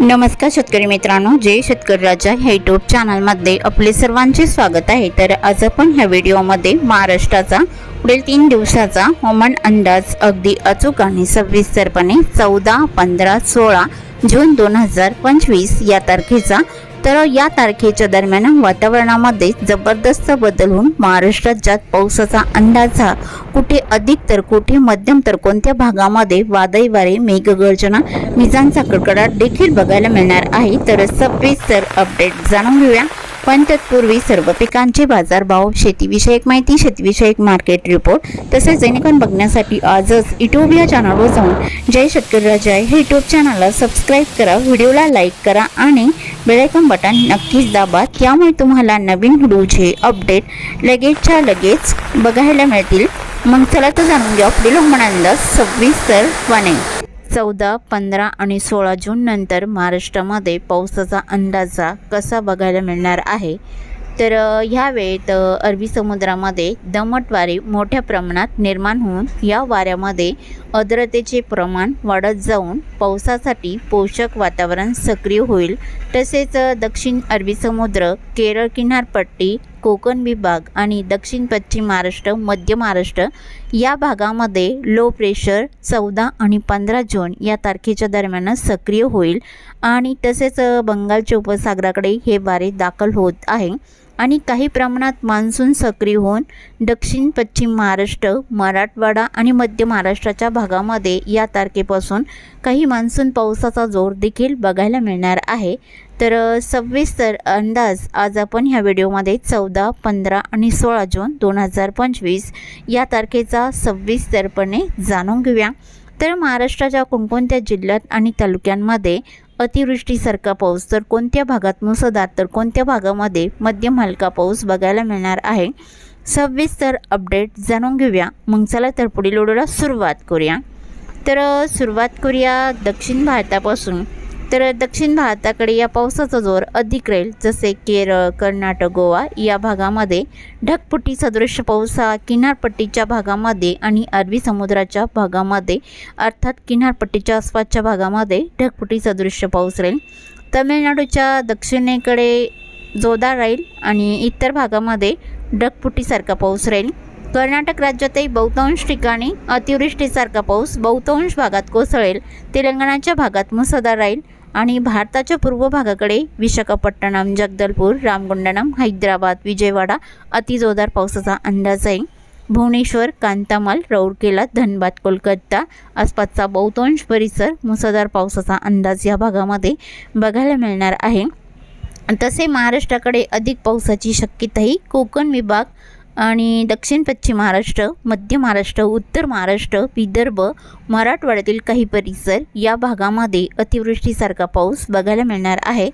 नमस्कार शेतकरी मित्रांनो जय शेतकरी राजा ह्या यूट्यूब चॅनलमध्ये आपले सर्वांचे स्वागत आहे. तर आज आपण ह्या व्हिडिओमध्ये महाराष्ट्राचा पुढील तीन दिवसाचा हवामान अंदाज अगदी अचूक आणि सविस्तरपणे चौदा पंधरा सोळा जून दोन हजार पंचवीस या तारखेचा तर या तारखेच्या दरम्यान वातावरणामध्ये जबरदस्त बदल होऊन महाराष्ट्रात ज्यात पावसाचा अंदाज हा कुठे अधिक तर कुठे मध्यम तर कोणत्या भागामध्ये वादळी वारे मेघगर्जना विजांचा कडकडाट देखील बघायला मिळणार आहे. तर सविस्तर अपडेट जाणून घेऊया. पण तत्पूर्वी सर्व पिकांचे बाजारभाव शेतीविषयक माहिती शेतीविषयक मार्केट रिपोर्ट तसेच जेणेकरून बघण्यासाठी आजच युट्यूब या चॅनलवर जाऊन जय शेतकरी जय हे युट्यूब चॅनलला सबस्क्राईब करा व्हिडिओला लाईक करा आणि बेलायकन बटन नक्कीच दाबा. त्यामुळे तुम्हाला नवीन व्हिडिओचे अपडेट लगेचच्या लगेच बघायला मिळतील. मग चला तर जाणून घ्या पुढील हवामान अंदाज सविस्तरपणे चौदा पंधरा आणि सोळा जून नंतर महाराष्ट्रामध्ये पावसाचा अंदाजा कसा बघायला मिळणार आहे? तर ह्या वेळेत अरबी समुद्रामध्ये दमट वारे मोठ्या प्रमाणात निर्माण होऊन या वाऱ्यामध्ये आर्द्रतेचे प्रमाण वाढत जाऊन पावसासाठी पोषक वातावरण सक्रिय होईल. तसेच दक्षिण अरबी समुद्र केरळ किनारपट्टी कोकण विभाग आणि दक्षिण पश्चिम महाराष्ट्र मध्य महाराष्ट्र या भागामध्ये लो प्रेशर चौदा आणि पंधरा जून या तारखेच्या दरम्यान सक्रिय होईल. आणि तसेच बंगालच्या उपसागराकडे हे वारे दाखल होत आहे. आणि काही प्रमाणात मान्सून सक्रिय होऊन दक्षिण पश्चिम महाराष्ट्र मराठवाडा आणि मध्य महाराष्ट्राच्या भागामध्ये या तारखेपासून काही मान्सून पावसाचा जोर देखील बघायला मिळणार आहे. तर सविस्तर अंदाज आज आपण ह्या व्हिडिओमध्ये चौदा पंधरा आणि सोळा जून दोन हजार पंचवीस या तारखेचा सविस्तरपणे जाणून घेऊया. तर महाराष्ट्राच्या कोणकोणत्या जिल्ह्यात आणि तालुक्यांमध्ये अतिवृष्टीसारखा पाऊस. तर कोणत्या भागात मुसळधार तर कोणत्या भागामध्ये मध्यम हलका पाऊस बघायला मिळणार आहे? सविस्तर अपडेट जाणून घेऊया. मग चला तर पुढील व्हिडिओला सुरुवात करूया. तर सुरुवात करूया दक्षिण भारतापासून. तर दक्षिण भारताकडे या पावसाचा जोर अधिक राहील जसे केरळ कर्नाटक गोवा या भागामध्ये. ढगपुटी सदृश पाऊस हा किनारपट्टीच्या भागामध्ये आणि अरबी समुद्राच्या भागामध्ये अर्थात किनारपट्टीच्या आसपासच्या भागामध्ये ढगपुटी सदृश पाऊस राहील. तमिळनाडूच्या दक्षिणेकडे जोरदार राहील आणि इतर भागामध्ये ढगपुटीसारखा पाऊस राहील. कर्नाटक राज्यातही बहुतांश ठिकाणी अतिवृष्टीसारखा पाऊस बहुतांश भागात कोसळेल. तेलंगणाच्या भागात मुसळधार राहील. आणि भारताच्या पूर्व भागाकडे विशाखापट्टणम जगदलपूर रामगुंडनम हैदराबाद विजयवाडा अतिजोरदार पावसाचा अंदाज आहे. भुवनेश्वर कांतामाल रौरकेला धनबाद कोलकाता आसपासचा बहुतांश परिसर मुसळधार पावसाचा अंदाज या भागामध्ये बघायला मिळणार आहे. तसे महाराष्ट्राकडे अधिक पावसाची शक्यताही कोकण विभाग आणि दक्षिण पश्चिम महाराष्ट्र मध्य महाराष्ट्र उत्तर महाराष्ट्र विदर्भ मराठवाड्यातील काही परिसर या भागामध्ये अतिवृष्टीसारखा पाऊस बघायला मिळणार आहे.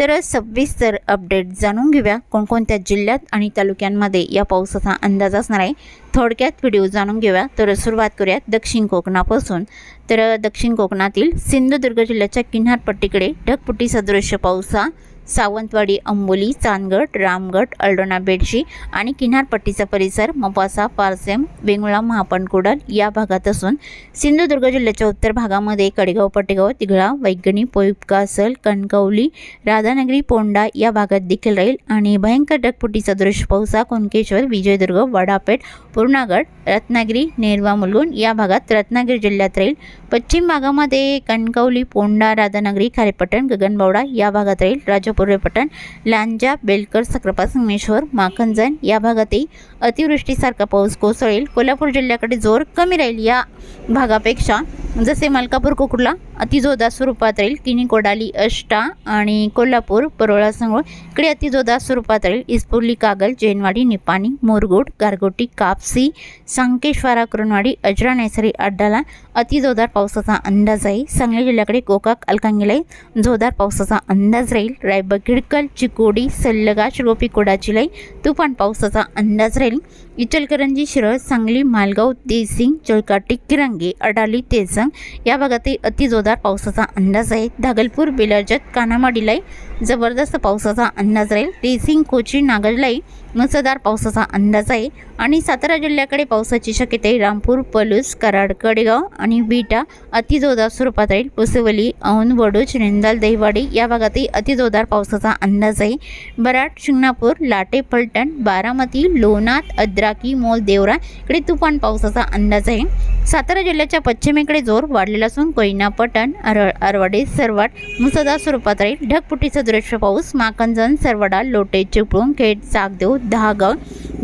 तर सविस्तर अपडेट जाणून घेऊया. कोणकोणत्या जिल्ह्यात आणि तालुक्यांमध्ये या पावसाचा अंदाज असणार आहे? थोडक्यात व्हिडिओ जाणून घेऊया. तर सुरुवात करूयात दक्षिण कोकणापासून. तर दक्षिण कोकणातील सिंधुदुर्ग जिल्ह्याच्या किनारपट्टीकडे ढगपुटी सदृश्य पावसा. सावंतवाडी अंबोली चांदगड रामगड अल्डोना बेडशी आणि किनारपट्टीचा परिसर मपासा पारसेम वेंगुळा महापणकुडल या भागात असून सिंधुदुर्ग जिल्ह्याच्या उत्तर भागामध्ये कडेगाव पटेगाव तिघळा वैगणी पोईपकासल कणकवली राधानगरी पोंडा या भागात देखील राहील आणि भयंकर ढगफुटी दृश्य पावसा कोणकेश्वर विजयदुर्ग वडापेठ पूर्णागड रत्नागिरी नेरवा मुलगुण या भागात रत्नागिरी जिल्ह्यात राहील. पश्चिम भागामध्ये कणकवली पोंडा राधानगरी खारेपटण गगनबावडा या भागात राहील. राजापूर्वे पटण लांजा बेलकर सक्रापा संगमेश्वर माखनजन या भागातही अतिवृष्टीसारखा पाऊस कोसळेल. कोल्हापूर जिल्ह्याकडे जोर कमी राहील या भागापेक्षा जसे मलकापूर कोकुडला अतिजोदा स्वरूपात राहील. किनी कोडाली अष्टा आणि कोल्हापूर परोळा संगोळ. इकडे अतिजोदा स्वरूपात राहील. इस्पुर्ली कागल जैनवाडी निपाणी मोरगोड गारगोटी कापसी सांकेश्वारा करुणवाडी अजरा नैसरी अड्डाला अतिजोदार पावसाचा अंदाज आहे सांगली जिल्ह्याकडे गोकाक अलकांगिलाई जोरदार पावसाचा अंदाज राहील. रायबग खिडकल चिकोडी सल्लगा शिरोपी कोडाची लाई तुफान पावसाचा अंदाज राहील. इचलकरंजी शिरळ सांगली मालगाव देसिंग चळकाटी किरंगे अडाली तेसंग या भागातही अतिजोरदार पावसाचा अंदाज आहे. धागलपूर बेलाजत कानामाडीलाही जबरदस्त पावसाचा अंदाज राहील. देसिंग कोची नागरलाही मुसळधार पावसाचा अंदाज आहे. आणि सातारा जिल्ह्याकडे पावसाची शक्यता आहे. रामपूर पलूस कराड कडेगाव आणि बीटा अतिजोरदार स्वरूपात राहील. पुसवली औंध वडूच रेंदाल दहिवाडी या भागातही अतिजोरदार पावसाचा अंदाज आहे. बराड शिंगणापूर लाटे फलटण बारामती लोणात अद्राकी मोल देवरा इकडे तुफान पावसाचा अंदाज आहे. सातारा जिल्ह्याच्या पश्चिमेकडे जोर वाढलेला असून कोयना पटण अर अरवाडे सरवाड मुसळधार स्वरूपात राहील. ढगपुटीचा दृश्य पाऊस माकंजन सरवडा लोटे चिपळूण खेड चाकदेव दहागाव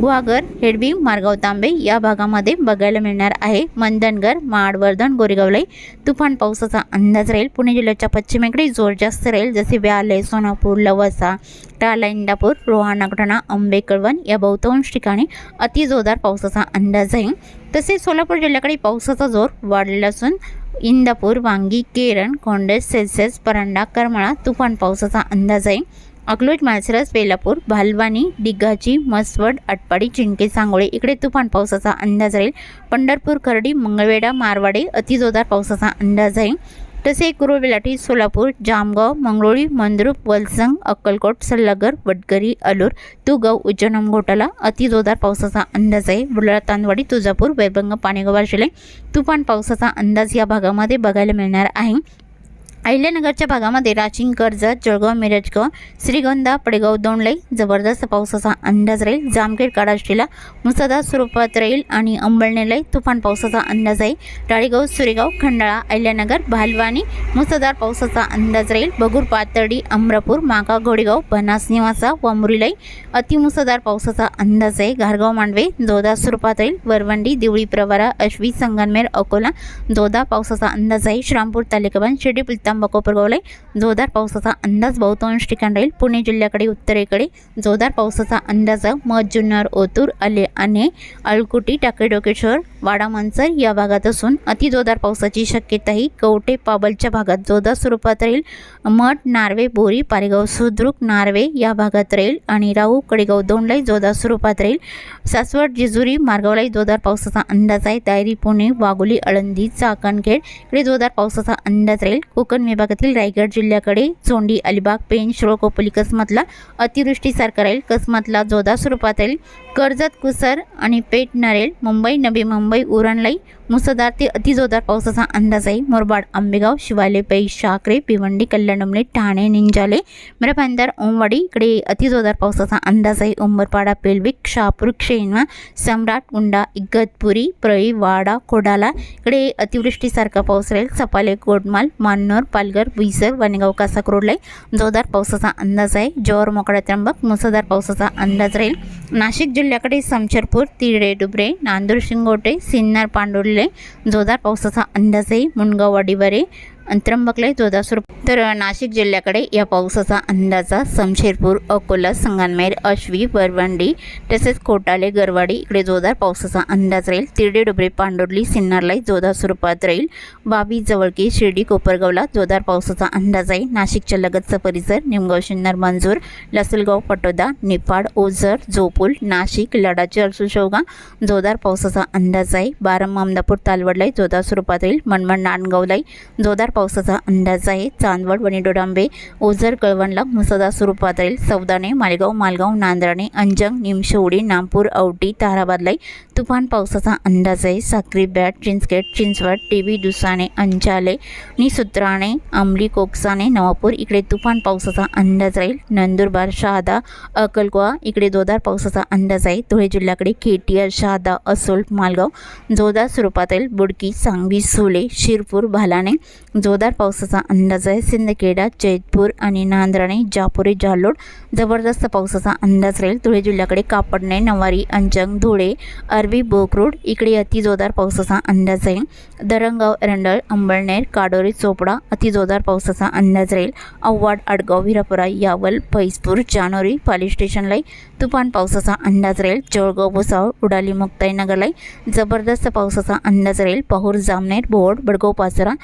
गुहागर हेडबी मारगाव तांबे या भागामध्ये बघायला मिळणार आहे. मंदनगर माडवर्धन गोरेगावलाही तुफान पावसाचा अंदाज राहील. पुणे जिल्ह्याच्या पश्चिमेकडे जोर जास्त राहील. जसे व्याले सोनापूर लवासा टाला इंदापूर रोहा नागठाणा आंबे कळवण या बहुतांश ठिकाणी अतिजोरदार पावसाचा अंदाज आहे. तसेच सोलापूर जिल्ह्याकडे पावसाचा जोर वाढलेला असून इंदापूर वांगी केरण कोंडेस सेल्सिअस परांडा करमाळा तुफान पावसाचा अंदाज आहे. अकलूज माळसरस बेलापूर भालवानी डिग्गाची मसवड आटपाडी चिंके सांगोळे. इकडे तुफान पावसाचा अंदाज राहील. पंढरपूर खर्डी मंगळवेढा मारवाडे अतिजोरदार पावसाचा अंदाज आहे. तसे कुरुबेलाठी सोलापूर जामगाव मंगळोळी मंद्रुप वलसंग अक्कलकोट सल्लागर वडकरी अलूर तुगाव उज्जैन घोटाला अतिजोरदार पावसाचा अंदाज आहे. बुलढाणा तांदवाडी तुळजापूर वैभंग पाणेगाव जिल्हे तुफान पावसाचा अंदाज या भागामध्ये बघायला मिळणार आहे. अहिल्यानगरच्या भागामध्ये राचिंग कर्जत जळगाव मिरजगाव श्रीगोंदा पडेगाव दोंडलाई जबरदस्त पावसाचा अंदाज राहील. जामखेड काडाष्टीला मुसळधार स्वरूपात राहील आणि अंबळनेलाई तुफान पावसाचा अंदाज आहे. राळेगाव सुरेगाव खंडाळा अहिल्यानगर भालवानी मुसळधार पावसाचा अंदाज राहील. बगूर पातर्डी अमरापूर माका घोडेगाव बनास निवासा वामुरीलाही अतिमुसळधार पावसाचा अंदाज आहे. घारगाव मांडवे जोदा स्वरूपात राहील. वरवंडी दिवळी प्रवारा अश्वी संगनमेर अकोला जोदा पावसाचा अंदाज आहे. श्रामपूर तालुकाबान शिर्डी पुलतांबा कोपरगावला जोरदार पावसाचा अंदाज बहुतांश ठिकाण राहील. पुणे जिल्ह्याकडे उत्तरेकडे जोरदार पावसाचा अंदाज. मत मध जुन्नर ओतूर आले आणि अळकुटी टाकेडोकेश्वर वाडा या भागात असून अतिजोरदार पावसाची शक्यताही. कवटे पाबलच्या भागात जोरदार स्वरूपात राहील. मठ नार्वे बोरी पारेगाव सुद्रुक नार्वे या भागात राहील आणि राहू कडेगाव दोंडलाही जोरदार स्वरूपात राहील. सासवड जेजुरी मार्गावलाही जोरदार पावसाचा अंदाज आहे. दायरी पुणे वाघोली आळंदी चाकणखेड इकडे जोरदार पावसाचा अंदाज राहील. कोकण विभागातील रायगड जिल्ह्याकडे चोंडी अलिबाग पेन शिरोकोपली कसमतला अतिवृष्टीसारखा राहील. कसमतला जोरदार स्वरूपात राहील. कर्जत कुसर आणि पेट नरेल. मुंबई नवी मुंबई மும்பை मुसळधार ते अतिजोरदार पावसाचा अंदाज आहे. मोरबाड आंबेगाव शिवाले पै शाकरे भिवंडी कल्याणमले ठाणे निंजाले मिरभांदार ओमवाडी इकडे अतिजोरदार पावसाचा अंदाज आहे. उंबरपाडा पेलविक शहापूर क्षेणवा सम्राट उंडा इगतपुरी प्रळी वाडा कोडाला इकडे अतिवृष्टीसारखा पाऊस राहील. सपाले गोडमाल मान्नोर पालघर बुईसर वनेगाव कासाकरोडला जोरदार पावसाचा अंदाज आहे. जोर मोकळा त्र्यंबक मुसळधार पावसाचा अंदाज राहील. नाशिक जिल्ह्याकडे समचरपूर तिरडे डुबरे नांदूर शिंगोटे सिन्नर पांडुर्ले जोरदार पावसाचा अंदाज आहे मुनगाव आहे त्र्यंबकला जोरदार तर नाशिक जिल्ह्याकडे या पावसाचा अंदाजा समशेरपूर अकोला संगनमेर अश्वी बरवंडी तसेच कोटाले गरवाडी इकडे जोरदार पावसाचा अंदाज राहील. तिरडे डुबरे पांडुर्ली सिन्नरलाही जोरदार स्वरूपात राहील. बावी जवळकी शिर्डी कोपरगावला जोरदार पावसाचा अंदाज आहे. नाशिकच्या लगतचा परिसर निमगाव शिन्नर मंजूर लसलगाव पटोदा निफाड ओझर जोपूल नाशिक लडाची अर्सुशोगा जोरदार पावसाचा अंदाज आहे. बारम अहमदापूर तालवडलाही जोरदार स्वरूपात राहील. मनमड नांदगावलाही जोरदार पावसाचा अंदाज आहे. चांदवड वणी डोडांबे ओझर कळवणला मुसळधार स्वरूपात राहील. सौदाने मालेगाव मालगाव नांदराणे अंजंग निमशेवडी नागपूर औटी ताराबादलाई तुफान पावसाचा अंदाज आहे. साक्री बॅट चिंचखेड चिंचवड टीव्ही दुसाने अंचाले निसुत्राणे अंबली कोकसाने नवापूर इकडे तुफान पावसाचा अंदाज राहील. नंदुरबार शहादा अकलकोवा इकडे जोरदार पावसाचा अंदाज आहे. धुळे जिल्ह्याकडे केटीआर शहादा असोल मालगाव जोरदार स्वरूपात राहील. बुडकी सांगवी सोले शिरपूर भालाने जोरदार पावसाचा अंदाज आहे. सिंदखेडा जैतपूर आणि नांद्राणे जापुरे जालोड जबरदस्त पावसाचा अंदाज राहील. धुळे जिल्ह्याकडे कापडणे नवारी अंजंग धुळे अरबी बोकरूड इकडे अतिजोरदार पावसाचा अंदाज आहे दरंगाव एरंडळ अंबळनेर काडोरी चोपडा अतिजोरदार पावसाचा अंदाज राहील. आव्हाड आडगाव विरापुरा यावल फैजपूर जानोरी पाली स्टेशनलाही तुफान पावसाचा अंदाज राहील. जळगाव भुसावळ उडाली मुक्ताईनगरलाही जबरदस्त पावसाचा अंदाज राहील. पाहूर जामनेर बोर्ड बडगाव पाचरा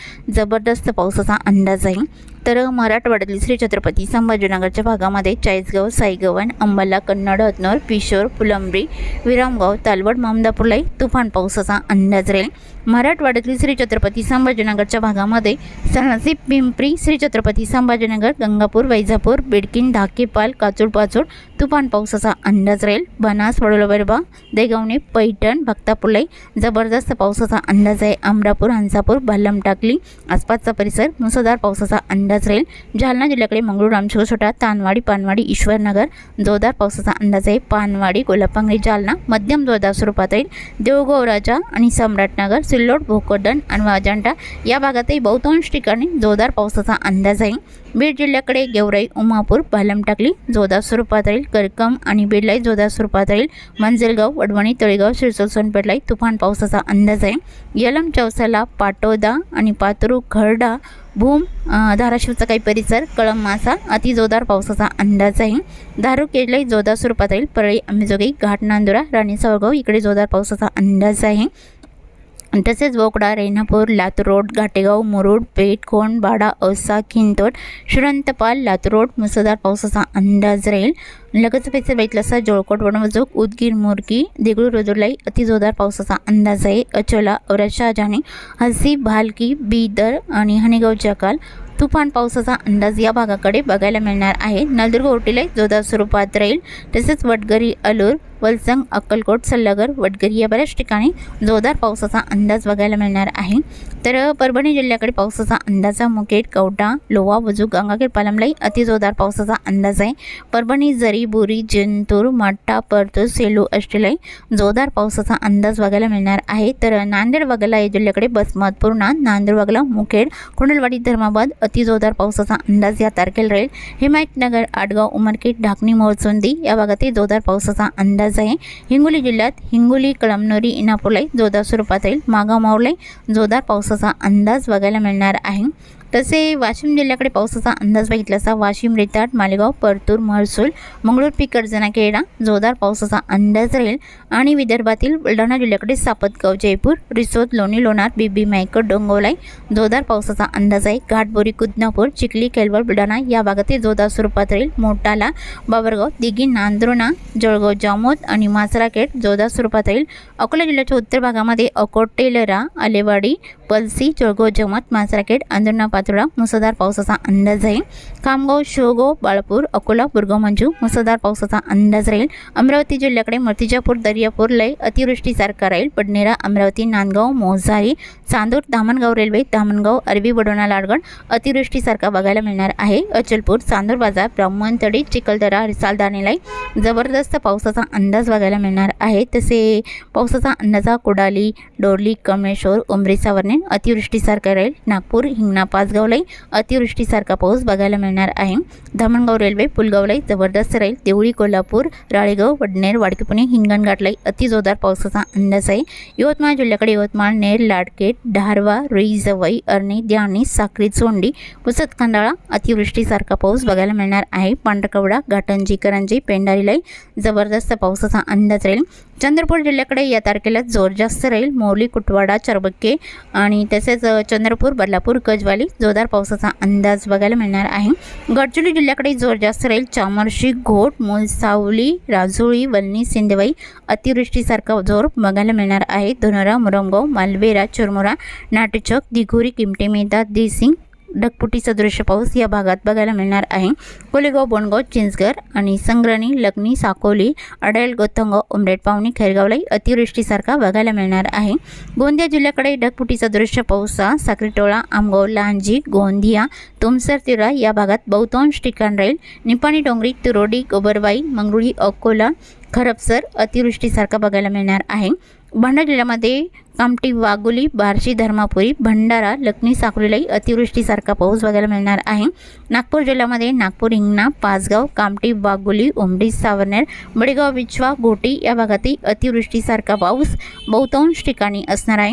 जबरदस्त पावसाचा अंदाज आहे तर मराठवाड्यातील श्री छत्रपती संभाजीनगरच्या भागामध्ये चाळीसगाव साईगव्हाण अंबाला कन्नड हतनूर पिशोर फुलंब्री विरामगाव तालवड मामदापूरलाही तुफान पावसाचा अंदाज राहील. मराठवाड्यातील श्री छत्रपती संभाजीनगरच्या भागामध्ये सणासी पिंपरी श्री छत्रपती संभाजीनगर गंगापूर वैजापूर बिडकीन धाकेपाल काचूड पाचूड तुफान पावसाचा अंदाज राहील. बनास वडोलबरबा देगावणे पैठण भक्तापूरलाई जबरदस्त पावसाचा अंदाज आहे. अमरापूर हंसापूर भालम टाकली आसपासचा परिसर मुसळधार पावसाचा अंदाज राहील. जालना जिल्ह्याकडे मंगळूर रामशिवसोटा तानवाडी पानवाडी ईश्वरनगर जोरदार पावसाचा अंदाज आहे. पानवाडी कोल्हापांगरी जालना मध्यम जोरदार स्वरूपात राहील. देऊळगाव राजा आणि सम्राटनगर सिल्लोड भोकरदन आणि अजांठा या भागातही बहुतांश ठिकाणी जोरदार पावसाचा अंदाज आहे. बीड जिल्ह्याकडे गेवराई उमापूर भालम टाकली जोरदार स्वरूपात राहील. करकम आणि बिडलाई जोरदार स्वरूपात राहील. मंजलगाव वडवणी तळेगाव शिरसोल सोनपेठलाई तुफान पावसाचा अंदाज आहे. यलम चौसाला पाटोदा आणि पातरू खरडा भूम धाराशिवचा काही परिसर कळम मासा अति जोरदार पावसाचा अंदाज आहे धारू केडलाही जोरदार स्वरूपात राहील. परळी अंबेजोगाई घाट नांदुरा राणी सावळगाव इकडे जोरदार पावसाचा अंदाज आहे तसेच बोकडा रेणापूर लातूर रोड घाटेगाव मुरुड पेठ कोंड बाडा औसा खिंतोड शिरंतपाल लातूर रोड मुसळधार पावसाचा अंदाज राहील. लगेच पैसे बघितलं जोळकोट वडमजोग उदगीर मुरगी देगळू रोजोलाई अतिजोरदार पावसाचा अंदाज आहे. अचोला औरत शहाजाने हसी भालकी बीदर आणि हनेगाव जकाल तुफान पावसाचा अंदाज या भागाकडे बघायला मिळणार आहे. नलदुर्ग ओटीलाही जोरदार स्वरूपात राहील. तसेच वडगरी अलूर वलसंग अक्कलकोट सल्लागर वडगरी या बऱ्याच ठिकाणी जोरदार पावसाचा अंदाज बघायला मिळणार आहे. तर परभणी जिल्ह्याकडे पावसाचा अंदाजा मुकेट कवटा लोवा वजू गंगाखेड पालमलाई अतिजोरदार पावसाचा अंदाज आहे. परभणी जरी बोरी जिंतूर माट्टा परतूर सेलू अष्टलाई जोरदार पावसाचा अंदाज बघायला मिळणार आहे. तर नांदेड वगळा या जिल्ह्याकडे बसमत पूर्णा नांदेड वगळा मुखेड कुंडलवाडी धर्माबाद अतिजोरदार पावसाचा अंदाज या तारखेला राहील. हिमायतनगर आडगाव उमरखेड ढाकणी मोरचोंदी या भागातही जोरदार पावसाचा अंदाज आहे. हिंगोली जिल्ह्यात हिंगोली कळमनोरी इनापूरलाई जोरदार स्वरूपात राहील. मागाव मावलाई जोरदार पावसाचा अंदाज बघायला मिळणार आहे. तसे वाशिम जिल्ह्याकडे पावसाचा अंदाज बघितला असता वाशिम रेताड मालेगाव परतूर महसूल मंगळूर पिकर्जना केरडा जोरदार पावसाचा अंदाज राहील. आणि विदर्भातील बुलढाणा जिल्ह्याकडे सापतगाव जयपूर रिसोद लोणी लोणार बीबी मायकर डोंगवलाई जोरदार पावसाचा अंदाज आहे. घाटबोरी कुदनापूर चिखली केलवड बुलढाणा या भागातील जोरदार स्वरूपात राहील. मोटाला बाबरगाव दिघी नांद्रोणा जळगाव जामोद आणि मासराकेट जोरदार स्वरूपात राहील. अकोला जिल्ह्याच्या उत्तर भागामध्ये अकोटेलरा आलेवाडी पलसी जळगाव जमत मासराकेट आंदोलना पातोडा मुसळधार पावसाचा अंदाज आहे खामगाव शिवगाव बाळपूर अकोला बुरगाव मंजू मुसळधार पावसाचा अंदाज राहील. अमरावती जिल्ह्याकडे मूर्तिजापूर दर्यापूर लय अतिवृष्टीसारखा राहील. पडनेरा अमरावती नांदगाव मोझारी चांदूर धामणगाव रेल्वे धामणगाव अरबी बडोणा लाडगड अतिवृष्टीसारखा बघायला मिळणार आहे. अचलपूर चांदूर बाजार ब्राह्मणतडी चिखलदरा रिसालदानेलाई जबरदस्त पावसाचा अंदाज बघायला मिळणार आहे. तसे पावसाचा अंदाजा कुडाली डोरली कमळेश्वर उमरी सावर्णे अतिवृष्टीसारखा राहील नागपूर हिंगणा पाचगावलाही अतिवृष्टीसारखा पाऊस बघायला मिळणार आहे. धामणगाव रेल्वे पुलगावलाही जबरदस्त राहील देवळी कोल्हापूर राळेगाव वडनेर वाडकीपुणे हिंगणघाटलाही अति जोरदार पावसाचा अंदाज आहे. यवतमाळ जिल्ह्याकडे यवतमाळ नेर लाडकेट धारवा रुई जवई अर्णी द्यावणी साक्री चोंडी वसत खंडाळा अतिवृष्टीसारखा पाऊस बघायला मिळणार आहे. पांढरकवडा घाटंजी करंजी पेंढारीलाही जबरदस्त पावसाचा अंदाज राहील. चंद्रपूर जिल्ह्याकडे या तारखेला जोर जास्त राहील. मौली कुटवाडा चरबक्के आणि तसेच चंद्रपूर बदलापूर गजवाली जोरदार पावसाचा अंदाज बघायला मिळणार आहे. गडचिरोली जिल्ह्याकडे जोर जास्त राहील. चामर्शी घोट मुलसावली राजुळी वल्नी सिंधवाई अतिवृष्टीसारखा जोर बघायला मिळणार आहे. धुनोरा मुरमगाव मालवेरा चुरमुरा नाटचक दिघोरी किमटे दिसिंग देसिंग ढगपुटी सदृश पाऊस या भागात बघायला मिळणार आहे. कोलेगाव बोंडगाव चिंचगर आणि संग्रणी लग्नी साकोली अडेल गोतंगाव उमरेड पावणी खैरगावलाही अतिवृष्टीसारखा बघायला मिळणार आहे. गोंदिया जिल्ह्याकडे ढगपुटी सदृश्य पाऊसचा साक्रीटोळा आमगाव लांजी गोंदिया तुमसर तिरा या भागात बहुतांश ठिकाण राहील. निपाणी डोंगरी तुरोडी गोबरवाई मंगरुळी अकोला खरपसर अतिवृष्टीसारखा बघायला मिळणार आहे. भंडारा जिल्ह्यामध्ये कामठी वाघोली बार्शी धर्मापुरी भंडारा लखनी साकोलीलाही अतिवृष्टीसारखा पाऊस बघायला मिळणार आहे. नागपूर जिल्ह्यामध्ये नागपूर हिंगणा पाचगाव कामठी वाघोली उमडी सावरनेर बडेगाव विचवा घोटी या भागातही अतिवृष्टीसारखा पाऊस बहुतांश ठिकाणी असणार आहे.